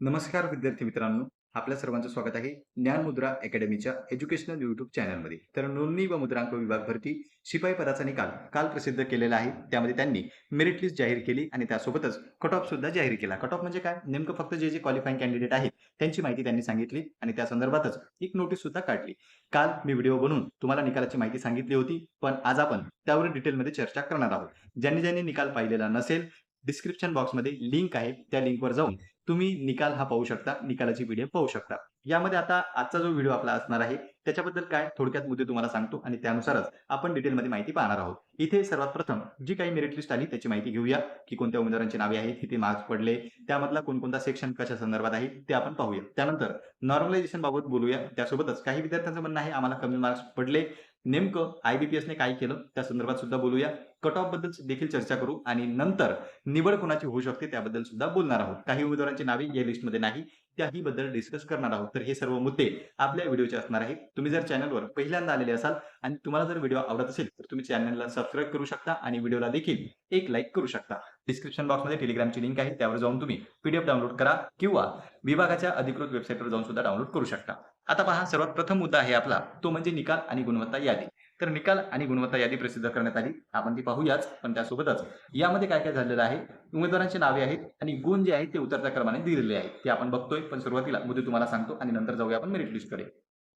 नमस्कार विद्यार्थी मित्रांनो. आपल्या सर्वांचं स्वागत आहे ज्ञान मुद्रा अकॅडमीच्या एज्युकेशनल युट्यूब चॅनलमध्ये. तर नोंदणी व मुद्रांक विभाग भरती शिपाई पदाचा निकाल काल प्रसिद्ध केलेला आहे. त्यामध्ये त्यांनी मेरिट लिस्ट जाहीर केली आणि त्यासोबतच कट ऑफ सुद्धा जाहीर केला. कट ऑफ म्हणजे काय? नेमकं फक्त जे जे क्वालिफाईंग कॅन्डिडेट आहेत त्यांची माहिती त्यांनी सांगितली आणि त्या संदर्भातच एक नोटीस सुद्धा काढली. काल मी व्हिडिओ बनवून तुम्हाला निकालाची माहिती सांगितली होती पण आज आपण त्यावर डिटेलमध्ये चर्चा करणार आहोत. ज्यांनी ज्यांनी निकाल पाहिलेला नसेल डिस्क्रिप्शन बॉक्समध्ये लिंक आहे त्या लिंकवर जाऊन तुम्ही निकाल हा पाहू शकता निकालाची पीडीएफ पाहू शकता. यामध्ये आता आजचा जो व्हिडिओ आपला असणार आहे त्याच्याबद्दल काय थोडक्यात मुद्दे तुम्हाला सांगतो आणि त्यानुसारच आपण डिटेलमध्ये माहिती पाहणार आहोत. इथे सर्वात प्रथम जी काही मेरिट लिस्ट आली त्याची माहिती घेऊया की कोणत्या उमेदवारांची नावे आहेत किती मार्क्स पडले त्यामधला कोणकोणता सेक्शन कशा संदर्भात आहे ते आपण पाहूया. त्यानंतर नॉर्मलायझेशन बाबत बोलूया त्यासोबतच काही विद्यार्थ्यांचं म्हणणं आहे आम्हाला कमी मार्क्स पडले नेमकं आयबीपीएसने काय केलं? त्या संदर्भात सुद्धा बोलूया. कट ऑफबद्दल देखील चर्चा करू आणि नंतर निवड कोणाची होऊ शकते त्याबद्दल सुद्धा बोलणार आहोत. काही उमेदवारांची नावे या लिस्टमध्ये नाही त्याही बद्दल डिस्कस करणार आहोत. तर हे सर्व मुद्दे आपल्या व्हिडिओचे असणार आहेत. तुम्ही जर चॅनलवर पहिल्यांदा आलेले असाल आणि तुम्हाला जर व्हिडिओ आवडत असेल तर तुम्ही चॅनलला सबस्क्राईब करू शकता आणि व्हिडिओला देखील एक लाईक करू शकता. डिस्क्रिप्शन बॉक्समध्ये टेलिग्रामची लिंक आहे त्यावर जाऊन तुम्ही पीडीएफ डाउनलोड करा किंवा विभागाच्या अधिकृत वेबसाईटवर जाऊन सुद्धा डाउनलोड करू शकता. आता पहा सर्वात प्रथम मुद्दा आहे आपला. तो म्हणजे निकाल आणि गुणवत्ता यादी. तर निकाल आणि गुणवत्ता यादी प्रसिद्ध करण्यात आली. आपण ती पाहूयाच पण त्यासोबतच यामध्ये काय काय झालेलं आहे? उमेदवारांची नावे आहेत आणि गुण जे आहेत ते उतरत्या क्रमाने दिलेले आहेत. ते आपण बघतोय पण सुरुवातीला मुद्दे तुम्हाला सांगतो आणि नंतर जाऊया आपण मेरिट लिस्टकडे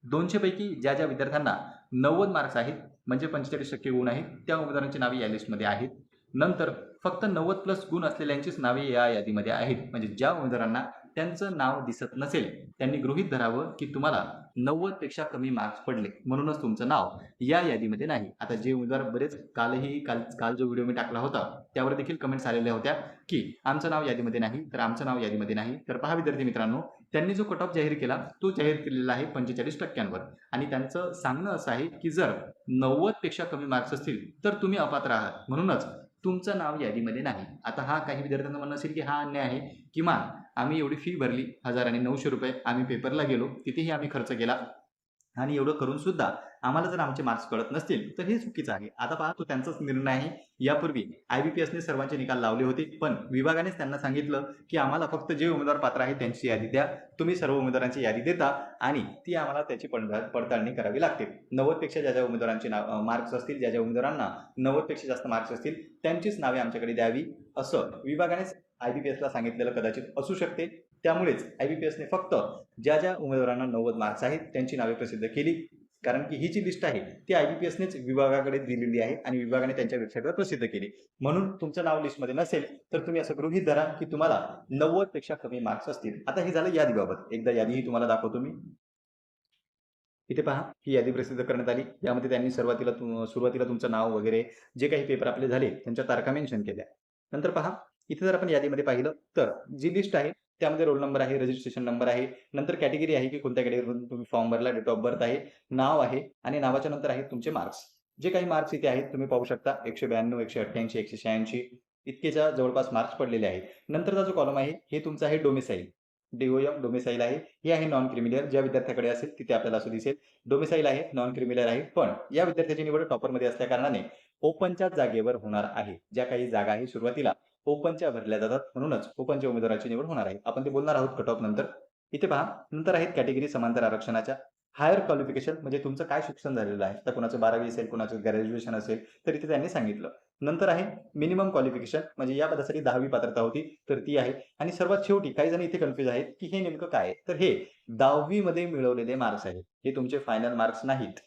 दोनशे पैकी ज्या ज्या विद्यार्थ्यांना नव्वद मार्क्स आहेत म्हणजे पंचेचाळीस टक्के गुण आहेत त्या उमेदवारांची नावे या लिस्टमध्ये आहेत. नंतर फक्त नव्वद प्लस गुण असलेल्यांचीच नावे या यादीमध्ये आहेत. म्हणजे ज्या उमेदवारांना त्यांचं नाव दिसत नसेल. त्यांनी गृहीत धरावं की तुम्हाला नव्वदपेक्षा कमी मार्क्स पडले. म्हणूनच तुमचं नाव या यादीमध्ये नाही. आता जे उमेदवार बरेच कालही काल काल जो व्हिडिओ मी टाकला होता त्यावर देखील कमेंट्स आलेल्या होत्या की आमचं नाव यादीमध्ये नाही. तर आमचं नाव यादीमध्ये नाही. तर पहा विद्यार्थी मित्रांनो त्यांनी जो कट ऑफ जाहीर केला तो जाहीर केलेला आहे पंचेचाळीस टक्क्यांवर. आणि त्यांचं सांगणं असं आहे की जर नव्वदपेक्षा कमी मार्क्स असतील तर तुम्ही अपात्र आहात. म्हणूनच तुमचं नाव यादीमध्ये नाही. आता हा काही विद्यार्थ्यांना म्हणणं असेल की हा अन्याय आहे किमान आम्ही एवढी फी भरली हजार आणि नऊशे रुपये आम्ही पेपरला गेलो तिथेही आम्ही खर्च केला. आणि एवढं करून सुद्धा आम्हाला जर आमचे मार्क्स कळत नसतील तर हे चुकीचं आहे. आता पहा तो त्यांचाच निर्णय आहे. यापूर्वी आयबीपीएसने सर्वांचे निकाल लावले होते पण विभागानेच त्यांना सांगितलं की आम्हाला फक्त जे उमेदवार पात्र आहेत त्यांची यादी द्या. तुम्ही सर्व उमेदवारांची यादी देता आणि ती आम्हाला त्याची पडताळणी करावी लागते. नव्वदपेक्षा ज्या ज्या उमेदवारांचे नाव मार्क्स असतील ज्या ज्या उमेदवारांना नव्वदपेक्षा जास्त मार्क्स असतील त्यांचीच नावे आमच्याकडे द्यावी असं विभागानेच आयबीपीएसला सांगितलेलं कदाचित असू शकते. त्यामुळेच आयबीपीएसने फक्त ज्या ज्या उमेदवारांना नव्वद मार्क्स आहेत त्यांची नावे प्रसिद्ध केली. कारण की ही जी लिस्ट आहे ती आयबीपीएसनेच विभागाकडे दिलेली आहे आणि विभागाने त्यांच्या वेबसाईटवर प्रसिद्ध केली. म्हणून तुमचं नाव लिस्टमध्ये नसेल तर तुम्ही असं गृहित धरा की तुम्हाला नव्वदपेक्षा कमी मार्क्स असतील. आता हे झालं यादीबाबत एकदा यादीही तुम्हाला दाखवतो मी. इथे पहा ही यादी प्रसिद्ध करण्यात आली. यामध्ये त्यांनी सुरुवातीला तुम- सुरुवातीला तुमचं नाव वगैरे जे काही पेपर आपले झाले त्यांच्या तारखा मेन्शन केल्या. नंतर पहा इथे जर आपण यादीमध्ये पाहिलं तर जी लिस्ट आहे त्यामध्ये रोल नंबर आहे रजिस्ट्रेशन नंबर आहे नंतर कॅटेगरी आहे की कोणत्या कॅटेगरीमधून तुम्ही फॉर्म भरला डेट ऑफ बर्थ आहे नाव आहे आणि नावाच्या नंतर आहेत तुमचे मार्क्स जे काही मार्क्स इथे आहेत तुम्ही पाहू शकता एकशे ब्याण्णव एकशे अठ्ठ्याऐंशी एकशे शहाऐंशी इतकेच्या जवळपास मार्क्स पडलेले आहेत. नंतरचा जो कॉलम आहे हे तुमचं आहे डोमिसाईल डीओएम डोमिसाईल आहे. हे आहे नॉन क्रिमिलियर ज्या विद्यार्थ्याकडे असेल तिथे आपल्याला असं दिसेल. डोमिसाईल आहे नॉन क्रिमिलियर आहे. पण या विद्यार्थ्याची निवड टॉपरमध्ये असल्या कारणाने ओपनच्या जागेवर होणार आहे. ज्या काही जागा आहे सुरुवातीला. ओपनच्या भरल्या जातात. म्हणूनच ओपनच्या उमेदवाराची निवड होणार आहे. आपण ते बोलणार आहोत कट ऑफ नंतर. इथे पहा नंतर आहेत कॅटेगरी समांतर आरक्षणाच्या. हायर क्वालिफिकेशन म्हणजे तुमचं काय शिक्षण झालेलं आहे? तर कोणाचं बारावी असेल कोणाचं ग्रॅज्युएशन असेल तर इथे त्यांनी सांगितलं. नंतर आहे मिनिमम क्वालिफिकेशन म्हणजे या पदासाठी दहावी पात्रता होती तर ती आहे. आणि सर्वात शेवटी काही जण इथे कन्फ्युज आहेत की हे नेमकं काय आहे? तर हे दहावीमध्ये मिळवलेले मार्क्स आहेत. हे तुमचे फायनल मार्क्स नाहीत.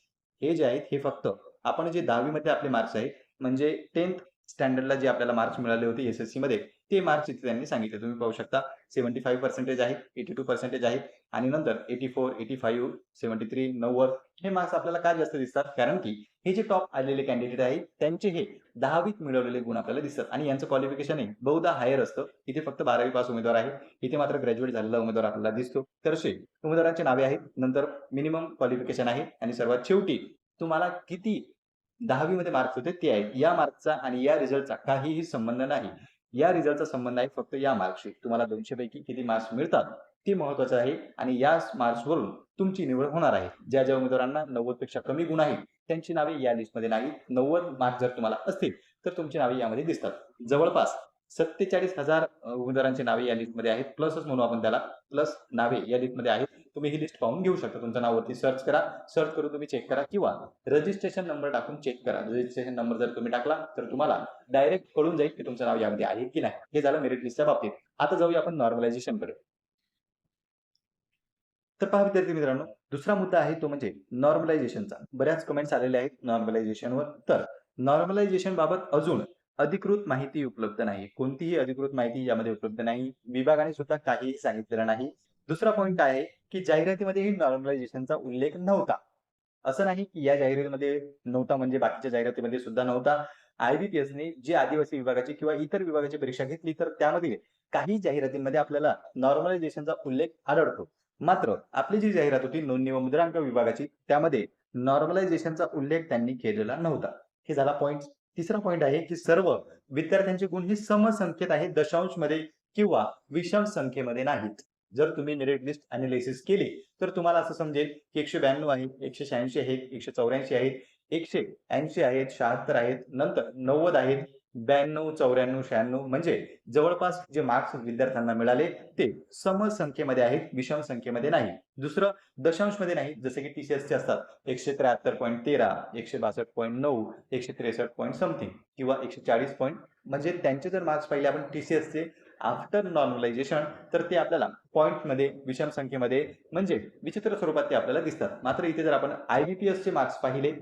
हे जे आहेत हे फक्त आपण जे दहावीमध्ये आपले मार्क्स आहेत म्हणजे टेन्थ स्टँडर्डला जे आपल्याला मार्क्स मिळाले होते एस एसमध्ये ते मार्क्स इथे त्यांनी सांगितले. तुम्ही पाहू शकता सेव्हन्टी फाईव्ह पर्सेंटेज आहे एटी टू पर्सेंटेज आहे आणि नंतर eighty four eighty five seventy three नव्वद हे मार्क्स आपल्याला काय जास्त दिसतात? कारण की हे जे टॉप आलेले कॅन्डिडेट आहेत त्यांचे हे दहावीत मिळवलेले गुण आपल्याला दिसतात. आणि यांचं क्वालिफिकेशन आहे बहुधा हायर असतं. इथे फक्त बारावी पास उमेदवार आहे. इथे मात्र ग्रॅज्युएट झालेला उमेदवार आपल्याला दिसतो. तर असे उमेदवारांचे नावे आहेत. नंतर मिनिमम क्वालिफिकेशन आहे. आणि सर्वात शेवटी तुम्हाला किती दहावीमध्ये मार्क्स होते ते आहेत. या मार्क्सचा आणि या रिझल्टचा काहीही संबंध नाही. या रिझल्टचा संबंध आहे फक्त या मार्क्सशी तुम्हाला दोनशे पैकी किती मार्क्स मिळतात ते महत्वाचं आहे. आणि या मार्क्सवरून तुमची निवड होणार आहे. ज्या ज्या उमेदवारांना नव्वदपेक्षा कमी गुण आहेत त्यांची नावे या लिस्टमध्ये नाही. नव्वद मार्क्स जर तुम्हाला असतील तर तुमची नावे यामध्ये दिसतात. जवळपास सत्तेचाळीस हजार उमेदवारांची नावे या लिस्टमध्ये आहेत. प्लसच म्हणू आपण त्याला. प्लस नावे या लिस्टमध्ये आहेत. तुम्ही ही लिस्ट पाहून घेऊ शकता. तुमच्या नावावरती सर्च करा. सर्च करून तुम्ही चेक करा किंवा रजिस्ट्रेशन नंबर टाकून चेक करा. रजिस्ट्रेशन नंबर जर तुम्ही टाकला तर तुम्हाला डायरेक्ट कळून जाईल की तुमचं नाव यामध्ये आहे की नाही. हे झालं मेरिट लिस्टच्या बाबतीत. आता जाऊया आपण नॉर्मलायझेशनकडे. तर पहा विद्यार्थी मित्रांनो दुसरा मुद्दा आहे तो म्हणजे नॉर्मलायझेशनचा बऱ्याच कमेंट्स आलेल्या आहेत नॉर्मलायझेशनवर तर नॉर्मलायझेशन बाबत अजून अधिकृत माहिती उपलब्ध नाही. कोणतीही अधिकृत माहिती यामध्ये उपलब्ध नाही. विभागाने सुद्धा काहीही सांगितलेलं नाही. दुसरा पॉईंट आहे की जाहिरातीमध्ये नॉर्मलायझेशनचा उल्लेख नव्हता. असं नाही की या जाहिरातीमध्ये नव्हता म्हणजे बाकीच्या जाहिरातीमध्ये सुद्धा नव्हता. आयबीपीएसने जी आदिवासी विभागाची किंवा इतर विभागाची परीक्षा घेतली तर त्यामध्ये काही जाहिरातींमध्ये आपल्याला नॉर्मलायझेशनचा उल्लेख आढळतो. मात्र आपली जी जाहिरात होती नोंदणी व मुद्रांक विभागाची त्यामध्ये नॉर्मलायझेशनचा उल्लेख त्यांनी केलेला नव्हता. हे झाला पॉईंट तिसरा पॉईंट आहे की सर्व विद्यार्थ्यांचे गुण हे समसंख्येत आहे दशांशमध्ये किंवा विषम संख्येमध्ये नाहीत. जर तुम्ही मेरिट लिस्ट अनालिसिस केली तर तुम्हाला असं समजेल की एकशे ब्याण्णव आहे एकशे शहाऐंशी आहेत एकशे चौऱ्याऐंशी आहेत एकशे ऐंशी आहेत शहात्तर आहेत नंतर नव्वद आहेत ब्याण्णव चौऱ्याण्णव शहाण्णव म्हणजे जवळपास जे मार्क्स विद्यार्थ्यांना मिळाले ते सम संख्येमध्ये आहेत विषम संख्येमध्ये नाही. दुसरं दशांशमध्ये नाही जसे की टीसीएसचे असतात एकशे त्र्याहत्तर पॉईंट तेरा एकशे बासष्ट पॉईंट नऊ एकशे त्रेसष्ट पॉईंट समथिंग किंवा एकशे चाळीस पॉईंट म्हणजे त्यांचे जर मार्क्स पाहिले आपण टीसीएसचे आफ्टर नॉर्मलायझेशन तर ते आपल्याला पॉईंटमध्ये विषम संख्येमध्ये म्हणजे विचित्र स्वरूपात ते आपल्याला दिसतात. मात्र इथे जर आपण आय बी पी एसचे मार्क्स पाहिले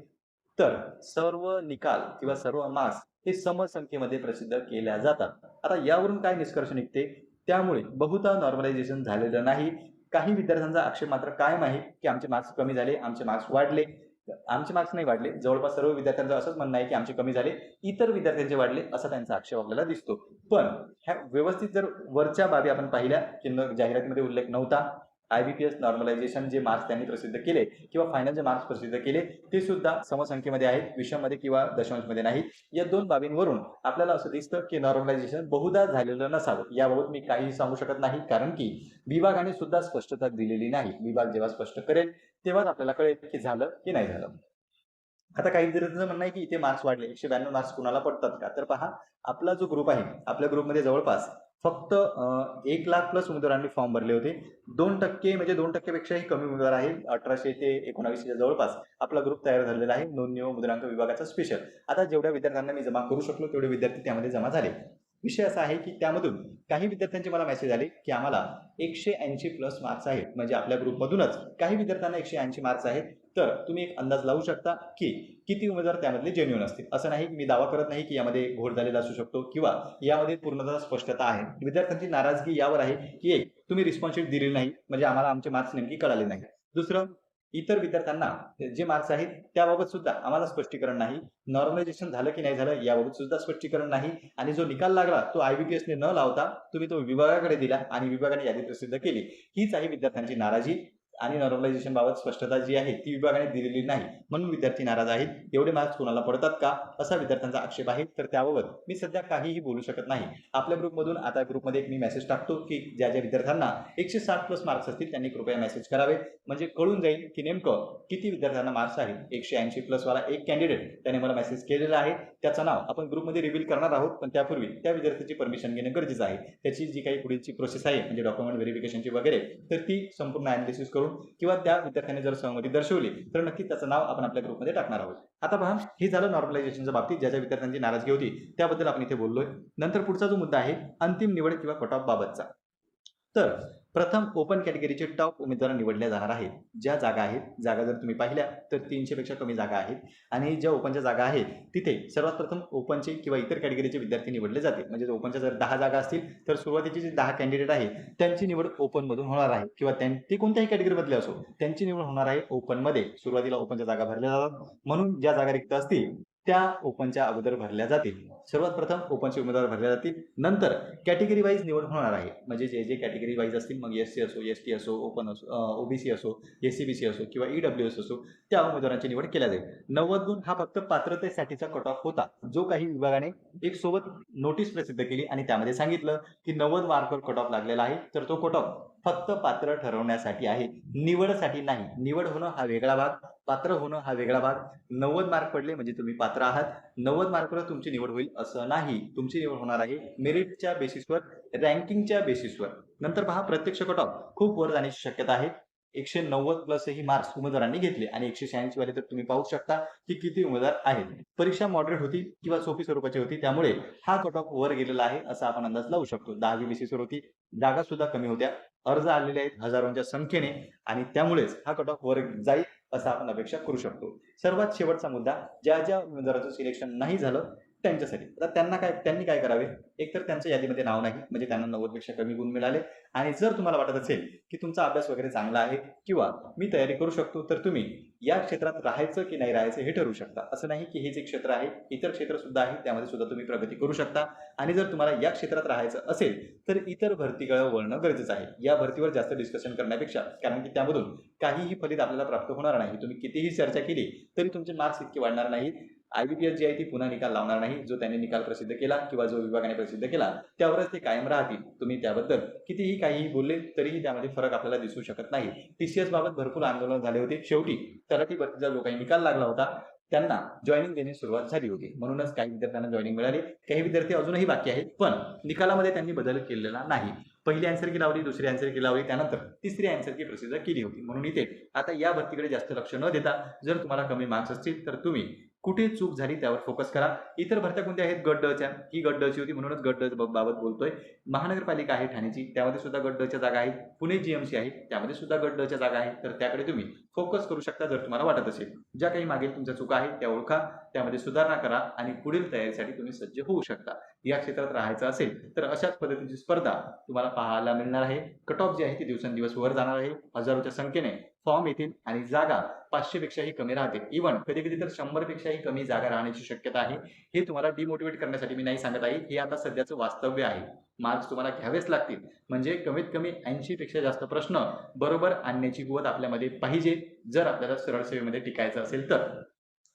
तर सर्व निकाल किंवा सर्व मार्क्स हे समसंख्येमध्ये प्रसिद्ध केल्या जातात. आता यावरून काय निष्कर्ष निघते? त्यामुळे बहुधा नॉर्मलायझेशन झालेलं नाही. काही विद्यार्थ्यांचा आक्षेप मात्र कायम आहे की आमचे मार्क्स कमी झाले आमचे मार्क्स वाढले. आमचे मार्क्स नाही वाढले. जवळपास सर्व विद्यार्थ्यांचं असंच म्हणणं आहे की आमचे कमी झाले. इतर विद्यार्थ्यांचे वाढले असा त्यांचा आक्षेप आपल्याला दिसतो. पण ह्या व्यवस्थित जर वरच्या बाबी आपण पाहिल्या की न- जाहिरातीमध्ये उल्लेख नव्हता आयबीपीएस नॉर्मलायझेशन जे मार्क्स त्यांनी प्रसिद्ध केले किंवा फायनल जे मार्क्स प्रसिद्ध केले ते सुद्धा समसंख्येमध्ये आहेत विषयामध्ये किंवा दशांशमध्ये नाही. या दोन बाबींवरून आपल्याला असं दिसतं की नॉर्मलायझेशन बहुधा झालेलं नसावं. याबाबत मी काही सांगू शकत नाही कारण की विभागाने सुद्धा स्पष्टता दिलेली नाही. विभाग जेव्हा स्पष्ट करेल तेव्हाच आपल्याला कळेल की झालं की नाही झालं. आता काही विद्यार्थ्यांचं म्हणणं आहे की इथे मार्क्स वाढले एकशे ब्याण्णव मार्क्स कुणाला पडतात का? तर पहा आपला जो ग्रुप आहे आपल्या ग्रुपमध्ये जवळपास फक्त एक लाख प्लस उमेदवारांनी फॉर्म भरले होते. दोन टक्के म्हणजे दोन टक्केपेक्षाही कमी उमेदवार आहे अठराशे ते एकोणावीसच्या जवळपास आपला ग्रुप तयार झालेला आहे. नोंदणी व मुद्रांक विभागाचा स्पेशल आता जेवढ्या विद्यार्थ्यांना मी जमा करू शकलो तेवढे विद्यार्थी त्यामध्ये जमा झाले. विषय असा आहे की त्यामधून काही विद्यार्थ्यांचे मला मेसेज आले की आम्हाला एकशे ऐंशी प्लस मार्क्स आहेत. म्हणजे आपल्या ग्रुपमधूनच काही विद्यार्थ्यांना एकशे ऐंशी मार्क्स आहेत. तर तुम्ही एक अंदाज लावू शकता की किती उमेदवार त्यामधले जेन्युअन असतील. असं नाही की मी दावा करत नाही की यामध्ये घोड झालेला असू शकतो किंवा यामध्ये पूर्णतः स्पष्टता आहे. विद्यार्थ्यांची नाराजगी यावर आहे की एक तुम्ही रिस्पॉन्सिबिलिटी दिली नाही. म्हणजे आम्हाला आमचे मार्क्स नेमकी कळाले नाही. दुसरं इतर विद्यार्थ्यांना जे मार्क्स आहेत त्याबाबत सुद्धा आम्हाला स्पष्टीकरण नाही. नॉर्मलायझेशन झालं की नाही झालं याबाबत सुद्धा स्पष्टीकरण नाही. आणि जो निकाल लागला तो आयबीपीएसने ने न लावता तुम्ही तो विभागाकडे दिला आणि विभागाने यादी प्रसिद्ध केली. हीच आहे विद्यार्थ्यांची नाराजी. आणि नॉर्मलायझेशन बाबत स्पष्टता जी आहे ती विभागाने दिलेली नाही. म्हणून विद्यार्थी नाराज आहेत. एवढे मार्क्स कोणाला पडतात का? असा विद्यार्थ्यांचा आक्षेप आहे. तर त्याबाबत मी सध्या काहीही बोलू शकत नाही. आपल्या ग्रुपमधून आता ग्रुपमध्ये एक मी मेसेज टाकतो की ज्या ज्या विद्यार्थ्यांना एकशे साठ प्लस मार्क्स असतील त्यांनी कृपया मेसेज करावे. म्हणजे कळून जाईल की नेमकं किती विद्यार्थ्यांना मार्क्स आहेत. एकशे ऐंशी प्लसवाला एक कॅन्डिडेट त्याने मला मेसेज केलेला आहे. त्याचं नाव आपण ग्रुपमध्ये रिव्हील करणार आहोत. पण त्यापूर्वी त्या विद्यार्थ्याची परमिशन घेणं गरजेचं आहे. त्याची जी काही पुढीलची प्रोसेस आहे म्हणजे डॉक्युमेंट व्हेरिफिकेशनची वगैरे तर ती संपूर्ण अनालिसिस करून किंवा त्या विद्यार्थ्याने जर सहमती दर्शवली तर नक्की त्याचं नाव आपण आपल्या ग्रुपमध्ये टाकणार आहोत. आता पहा हे झालं नॉर्मलायझेशनच्या बाबतीत ज्या ज्या विद्यार्थ्यांची नाराजगी होती त्याबद्दल आपण इथे बोललोय. नंतर पुढचा जो मुद्दा आहे अंतिम निवड किंवा कट ऑफ बाबतचा. तर प्रथम ओपन कॅटेगरीचे टॉप उमेदवार निवडल्या जाणार आहेत. ज्या जागा आहेत जागा जर तुम्ही पाहिल्या तर तीनशेपेक्षा कमी जागा आहेत. आणि ज्या ओपनच्या जागा आहेत तिथे सर्वात प्रथम ओपनचे किंवा इतर कॅटेगरीचे विद्यार्थी निवडले जातील. म्हणजे जर ओपनच्या जर दहा जागा असतील तर सुरुवातीचे जे दहा कॅन्डिडेट आहेत त्यांची निवड ओपनमधून होणार आहे. किंवा त्यां ते कोणत्याही कॅटेगरीमधले असो त्यांची निवड होणार आहे ओपनमध्ये सुरुवातीला ओपनच्या जागा भरल्या जातात. म्हणून ज्या जागा रिक्त असतील त्या ओपनच्या अगोदर भरल्या जातील. सर्वात प्रथम ओपनचे उमेदवार भरल्या जातील. नंतर कॅटेगरी वाईज निवड होणार आहे. म्हणजे जे जे कॅटेगरी वाईज असतील मग एस सी असो एस टी असो ओपन असो ओबीसी असो एस सी बी सी असो किंवा ई डब्ल्यू एस असो त्या उमेदवारांची निवड केल्या जाईल. नव्वद गुण हा फक्त पात्रतेसाठीचा कट ऑफ होता. जो काही विभागाने एक सोबत नोटीस प्रसिद्ध केली आणि त्यामध्ये सांगितलं की नव्वद मार्कवर कट ऑफ लागलेला आहे तर तो कट ऑफ फक्त पात्र ठरवण्यासाठी आहे. निवडसाठी नाही. निवड होणं हा वेगळा भाग. पात्र होणं हा वेगळा भाग. नव्वद मार्क पडले म्हणजे तुम्ही पात्र आहात. नव्वद मार्कवर तुमची निवड होईल असं नाही. तुमची निवड होणार आहे मेरिटच्या बेसिसवर रँकिंगच्या बेसिसवर नंतर पहा प्रत्यक्ष कट ऑफ खूप वर जाण्याची शक्यता आहे. एकशे नव्वद प्लस ही मार्क्स उमेदवारांनी घेतले आणि एकशे शहाऐंशी वाले तर तुम्ही पाहू शकता की किती उमेदवार आहेत. परीक्षा मॉडरेट होती किंवा सोपी स्वरूपाची होती त्यामुळे हा कट ऑफ वर गेलेला आहे असा आपण अंदाज लावू शकतो. दहावी बेसिसवर होती. जागा सुद्धा कमी होत्या. अर्ज आलेले आहेत हजारोंच्या संख्येने आणि त्यामुळेच हा कट ऑफ वर जाईल. असं आपण अपेक्षा करू शकतो. सर्वात शेवटचा मुद्दा ज्या ज्या उमेदवाराचं सिलेक्शन नाही झालं त्यांच्यासाठी. आता त्यांना काय त्यांनी काय करावे? एकतर त्यांच्या यादीमध्ये नाव नाही म्हणजे त्यांना नव्वदपेक्षा कमी गुण मिळाले. आणि जर तुम्हाला वाटत असेल की तुमचा अभ्यास वगैरे चांगला आहे किंवा मी तयारी करू शकतो तर तुम्ही या क्षेत्रात राहायचं की नाही राहायचं हे ठरवू शकता. असं नाही की हे जे क्षेत्र आहे इतर क्षेत्र सुद्धा आहे त्यामध्ये सुद्धा तुम्ही प्रगती करू शकता. आणि जर तुम्हाला या क्षेत्रात राहायचं असेल तर इतर भरतीकडे वळणं गरजेचं आहे. या भरतीवर जास्त डिस्कशन करण्यापेक्षा कारण की त्यामधून काहीही फलित आपल्याला प्राप्त होणार नाही. तुम्ही कितीही चर्चा केली तरी तुमचे मार्क्स इतके वाढणार नाहीत. आय बी पी एस जी आहे ती पुन्हा निकाल लावणार नाही. जो त्यांनी निकाल प्रसिद्ध केला किंवा जो विभागाने प्रसिद्ध केला त्यावरच ते कायम राहतील. तुम्ही त्याबद्दल कितीही काहीही बोलले तरीही त्यामध्ये फरक आपल्याला दिसू शकत नाही. टीसीएस बाबत भरपूर आंदोलन झाले होते. शेवटी तलाठी भरतीचा जो काही निकाल लागला होता त्यांना जॉईनिंग देण्याची सुरुवात झाली होती. म्हणूनच काही विद्यार्थ्यांना जॉईनिंग मिळाली. काही विद्यार्थी अजूनही बाकी आहेत पण निकालामध्ये त्यांनी बदल केलेला नाही. पहिली अँसर की लावली दुसरी अँसर की लावली त्यानंतर तिसरी अँसर की प्रसिद्ध केली होती. म्हणून इथे आता या भरतीकडे जास्त लक्ष न देता जर तुम्हाला कमी मार्क्स असतील तर तुम्ही कुठे चूक झाली त्यावर फोकस करा. इतर भरत्या कोणत्या आहेत? गट डच्या ही गट डची होती म्हणूनच गट ड बाबत बोलतोय. महानगरपालिका आहे ठाण्याची त्यामध्ये सुद्धा गट डच्या जागा आहेत. पुणे जीएमसी आहे त्यामध्ये सुद्धा गट डच्या जागा आहेत. तर त्याकडे तुम्ही फोकस करू शकता जर तुम्हाला वाटत असेल. ज्या काही मागील तुमच्या चुका आहेत त्या ओळखा. त्यामध्ये सुधारणा करा आणि पुढील तयारीसाठी तुम्ही सज्ज होऊ शकता. या क्षेत्रात राहायचं असेल तर अशाच पद्धतीची स्पर्धा तुम्हाला पाहायला मिळणार आहे. कट ऑफ जी आहे ती दिवसेंदिवस वर जाणार आहे. हजारोच्या संख्येने फॉर्म येतील आणि जागा पाचशे पेक्षाही कमी राहते. इव्हन कधी कधी तर शंभर पेक्षाही कमी जागा राहण्याची शक्यता आहे. हे तुम्हाला डिमोटिवेट करण्यासाठी मी नाही सांगत आहे. हे आता सध्याचं वास्तव्य आहे. मार्क्स तुम्हाला घ्यावेच लागतील. म्हणजे कमीत कमी ऐंशी पेक्षा जास्त प्रश्न बरोबर आणण्याची कुवत आपल्यामध्ये पाहिजे. जर आपल्याला सरळ सेवेमध्ये टिकायचं असेल तर.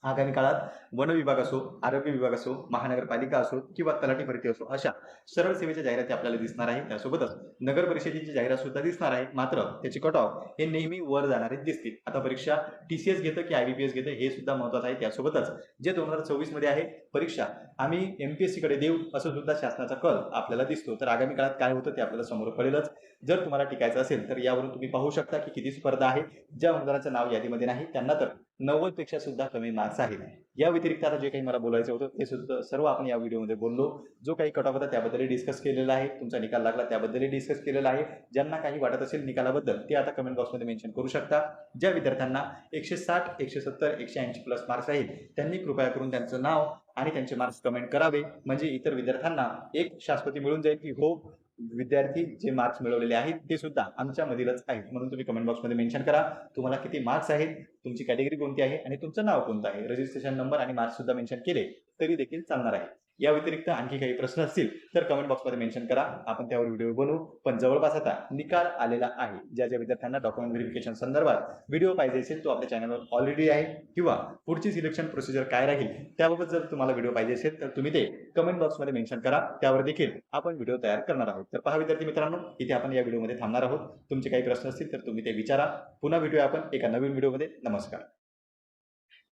आगामी काळात वन विभाग असो आरोग्य विभाग असो महानगरपालिका असो किंवा तलाठी भरती असो अशा सरळ सेवेच्या जाहिराती आपल्याला दिसणार आहे त्यासोबतच नगर परिषदेची जाहिरात सुद्धा दिसणार आहे मात्र त्याची कट ऑफ हे नेहमी वर जाणारे दिसतील. आता परीक्षा टीसीएस घेतं की आयबीपीएस घेतं हे सुद्धा महत्वाचं आहे. त्यासोबतच जे दोन हजार चोवीसमध्ये आहे परीक्षा आम्ही एमपीएससी कडे देऊ असं सुद्धा शासनाचा कल आपल्याला दिसतो. तर आगामी काळात काय होतं ते आपल्याला समोर कळेलच जर तुम्हाला टिकायचं असेल तर यावरून तुम्ही पाहू शकता की किती स्पर्धा आहे ज्या उमेदवाराचं नाव यादीमध्ये नाही त्यांना तर नव्वदपेक्षा सुद्धा कमी मार्क्स आहेत या व्यतिरिक्त आता जे काही मला बोलायचं होतं ते सुद्धा सर्व आपण या व्हिडिओमध्ये बोललो. जो काही कट ऑफ होता त्याबद्दलही डिस्कस केलेला आहे. तुमचा निकाल लागला त्याबद्दलही डिस्कस केलेला आहे. ज्यांना काही वाटत असेल निकालाबद्दल ते आता कमेंट बॉक्समध्ये मेन्शन करू शकता. ज्या विद्यार्थ्यांना एकशे साठ एकशे सत्तर एकशे ऐंशी प्लस मार्क्स आहेत त्यांनी कृपया करून त्यांचं नाव आणि त्यांचे मार्क्स कमेंट करावे. म्हणजे इतर विद्यार्थ्यांना एक शाश्वती मिळून जाईल की हो विद्यार्थी जे मार्क्स मिळवलेले आहेत ते सुद्धा आमच्या मधीलच आहेत. म्हणून तुम्ही कमेंट बॉक्समध्ये मेन्शन करा. तुम्हाला किती मार्क्स आहेत तुमची कॅटेगरी कोणती आहे आणि तुमचं नाव कोणतं आहे? रजिस्ट्रेशन नंबर आणि मार्क्स सुद्धा मेन्शन केले तरी देखील चालणार आहे. या व्यतिरिक्त आणखी काही प्रश्न असतील तर कमेंट बॉक्समध्ये मेन्शन करा. आपण त्यावर व्हिडिओ बनवू. पण जवळपास आता निकाल आलेला आहे. ज्या ज्या विद्यार्थ्यांना डॉक्युमेंट व्हेरिफिकेशन संदर्भात व्हिडिओ पाहिजे असेल तो आपल्या चॅनलवर ऑलरेडी आहे. किंवा पुढची सिलेक्शन प्रोसिजर काय राहील त्याबाबत जर तुम्हाला व्हिडिओ पाहिजे असेल तर तुम्ही ते कमेंट बॉक्समध्ये मेन्शन करा. त्यावर देखील आपण व्हिडिओ तयार करणार आहोत. तर पहा विद्यार्थी मित्रांनो इथे आपण या व्हिडिओमध्ये थांबणार आहोत. तुमचे काही प्रश्न असतील तर तुम्ही ते विचारा. पुन्हा भेटूया आपण एका नवीन व्हिडिओमध्ये नमस्कार.